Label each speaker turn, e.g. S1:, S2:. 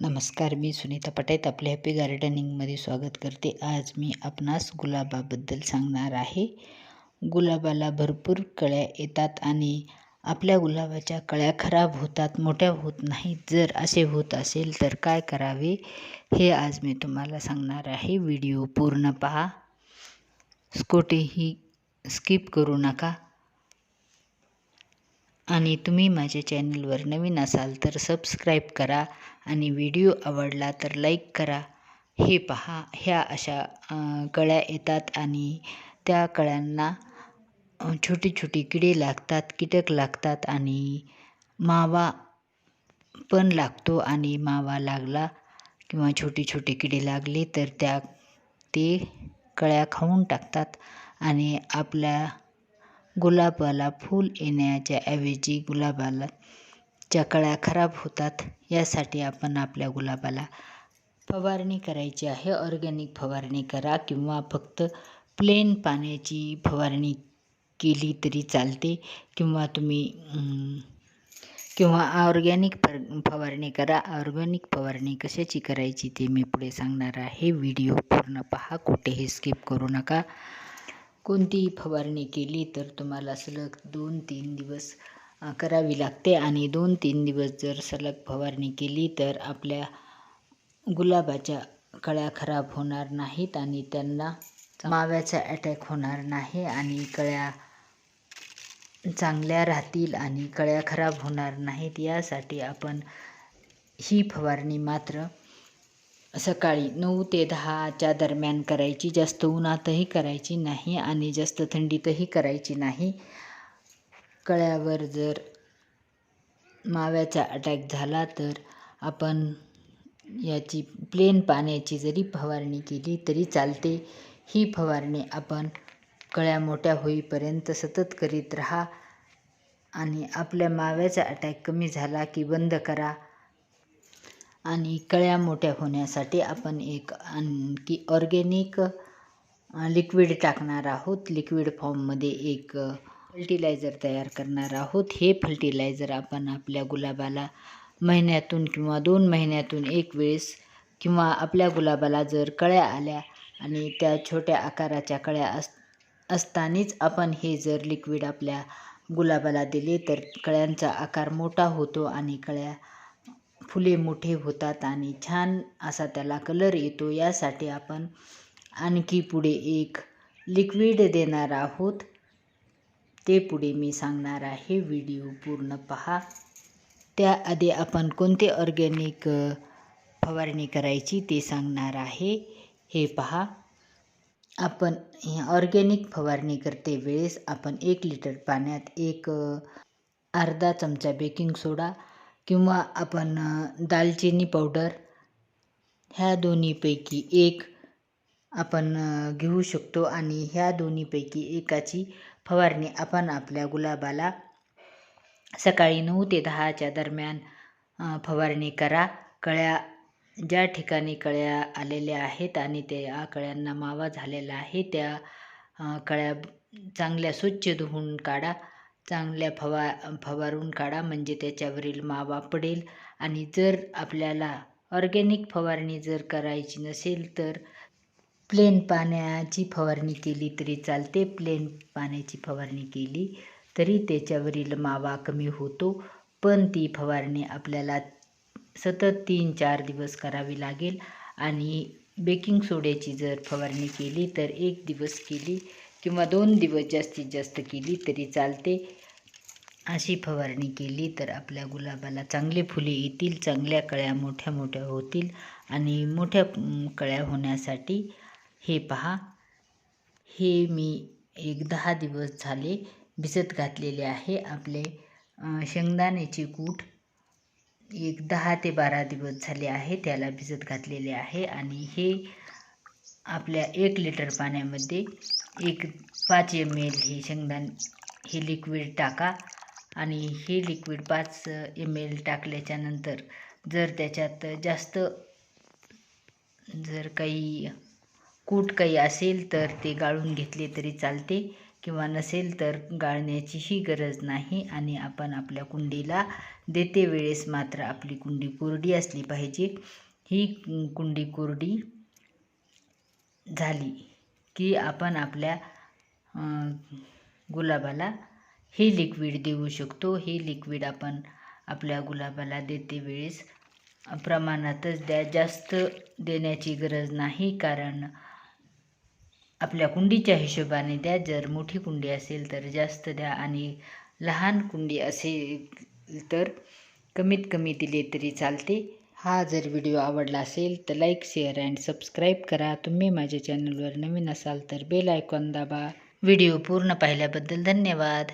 S1: नमस्कार मी सुनीता पटेत आपले हॅपी गार्डनिंगमध्ये स्वागत करते. आज मी आपणास गुलाबाबद्दल सांगणार आहे. गुलाबाला भरपूर कळ्या येतात आणि आपल्या गुलाबाच्या कळ्या खराब होतात मोठ्या होत नाहीत. जर असे होत असेल तर काय करावे हे आज मी तुम्हाला सांगणार आहे. व्हिडिओ पूर्ण पहा. कोठेही स्किप करू नका. आणि तुम्ही माझ्या चॅनलवर नवीन असाल तर सबस्क्राईब करा आणि व्हिडिओ आवडला तर लाईक करा. हे पहा ह्या अशा कळ्या येतात आणि त्या कळ्यांना छोटी छोटी किडे लागतात कीटक लागतात आणि मावा पण लागतो आणि मावा लागला किंवा छोटी छोटी किडे लागले तर त्या ते कळ्या खाऊन टाकतात आणि आपल्या गुलाबाला फूल येण्याच्या ऐवजी गुलाबाला च्या कळ्या खराब होतात यासाठी आपण आपल्या गुलाबाला फवारणी करायची आहे. ऑर्गॅनिक फवारणी करा किंवा फक्त प्लेन पाण्याची फवारणी केली तरी चालते किंवा तुम्ही किंवा ऑर्गॅनिक फवारणी करा. ऑर्गॅनिक फवारणी कशाची करायची ते मी पुढे सांगणार आहे. व्हिडिओ पूर्ण पहा कुठेही स्किप करू नका. कोणतीही फवारणी केली तर तुम्हाला सलग दोन तीन दिवस करावी लागते. आणि दोन तीन दिवस जर सलग फवारणी केली तर आपल्या गुलाबाच्या कळ्या खराब होणार नाहीत आणि त्यांना माव्याचा अटॅक होणार नाही आणि कळ्या चांगल्या राहतील आणि कळ्या खराब होणार नाहीत. यासाठी आपण ही फवारणी मात्र सकाळी नऊ ते दहाच्या दरम्यान करायची. जास्त उन्हातही करायची नाही आणि जास्त थंडीतही करायची नाही. कळ्यावर जर माव्याचा अटॅक झाला तर आपण याची प्लेन पाण्याची जरी फवारणी केली तरी चालते. ही फवारणी आपण कळ्या मोठ्या होईपर्यंत सतत करीत राहा आणि आपल्या माव्याचा अटॅक कमी झाला की बंद करा. आणि कळ्या मोठ्या होण्यासाठी आपण एक आणखी ऑर्गेनिक लिक्विड टाकणार आहोत. लिक्विड फॉर्ममध्ये एक फर्टिलायझर तयार करणार आहोत. हे फर्टिलायझर आपण आपल्या गुलाबाला महिन्यातून किंवा दोन महिन्यातून एक वेळेस किंवा आपल्या गुलाबाला जर कळ्या आल्या आणि त्या छोट्या आकाराच्या कळ्या अस असतानाच आपण हे जर लिक्विड आपल्या गुलाबाला दिले तर कळ्यांचा आकार मोठा होतो आणि कळ्या फुले मोठे होतात आणि छान असा त्याला कलर येतो. यासाठी आपण आणखी पुढे एक लिक्विड देणार आहोत. ते पुढे मी सांगणार आहे. व्हिडिओ पूर्ण पहा. त्याआधी आपण कोणते ऑर्गॅनिक फवारणी करायची ते सांगणार आहे. हे पहा. आपण ऑर्गॅनिक फवारणी करते वेळेस आपण एक लिटर पाण्यात एक अर्धा चमचा बेकिंग सोडा किंवा आपण दालचिनी पावडर ह्या दोन्हीपैकी एक आपण घेऊ शकतो आणि ह्या दोन्हीपैकी एकाची फवारणी आपण आपल्या गुलाबाला सकाळी नऊ ते दहाच्या दरम्यान फवारणी करा. कळ्या ज्या ठिकाणी कळ्या आलेल्या आहेत आणि त्या कळ्यांना मावा झालेला आहे त्या कळ्या चांगल्या स्वच्छ धुवून काढा. चांगल्या फवा फवारून काढा म्हणजे त्याच्यावरील मावा पडेल. आणि जर आपल्याला ऑर्गॅनिक फवारणी जर करायची नसेल तर प्लेन पाण्याची फवारणी केली तरी चालते. प्लेन पाण्याची फवारणी केली तरी त्याच्यावरील मावा कमी होतो. पण ती फवारणी आपल्याला सतत तीन चार दिवस करावी लागेल. आणि बेकिंग सोड्याची जर फवारणी केली तर एक दिवस केली किंवा दोन दिवस जास्तीत जास्त केली तरी चालते. अशी फवारणी केली तर आपल्या गुलाबाला चांगले फुले येतील चांगल्या कळ्या मोठ्या मोठ्या होतील आणि मोठ्या कळ्या होण्यासाठी हे पहा. हे मी एक दहा दिवस झाले भिजत घातलेले आहे. आपले शेंगदाण्याचे कूट एक दहा ते बारा दिवस झाले आहे त्याला भिजत घातलेले आहे आणि हे आपल्या एक लिटर पाण्यामध्ये एक पाच एम एल हे शेंगदाण हे लिक्विड टाका आणि हे लिक्विड पाच एम एल टाकल्याच्यानंतर जर त्याच्यात जास्त जर काही कूट काही असेल तर ते गाळून घेतले तरी चालते किंवा नसेल तर गाळण्याचीही गरज नाही आणि आपण आपल्या कुंडीला देते वेळेस मात्र आपली कुंडी कोरडी असली पाहिजे. ही कुंडी कोरडी झाली की आपण आपल्या गुलाबाला हे लिक्विड देऊ शकतो. हे लिक्विड आपण आपल्या गुलाबाला देते वेळेस प्रमाणातच द्या. जास्त देण्याची गरज नाही कारण आपल्या कुंडीच्या हिशोबाने द्या. जर मोठी कुंडी असेल तर जास्त द्या आणि लहान कुंडी असेल तर कमीत कमी दिले तरी चालते. हा जर व्हिडिओ आवडला असेल तर लाईक शेअर अँड सबस्क्राईब करा. तुम्ही माझ्या चॅनलवर नवीन असाल तर बेल आयकॉन दाबा. व्हिडिओ पूर्ण पाहिल्याबद्दल धन्यवाद.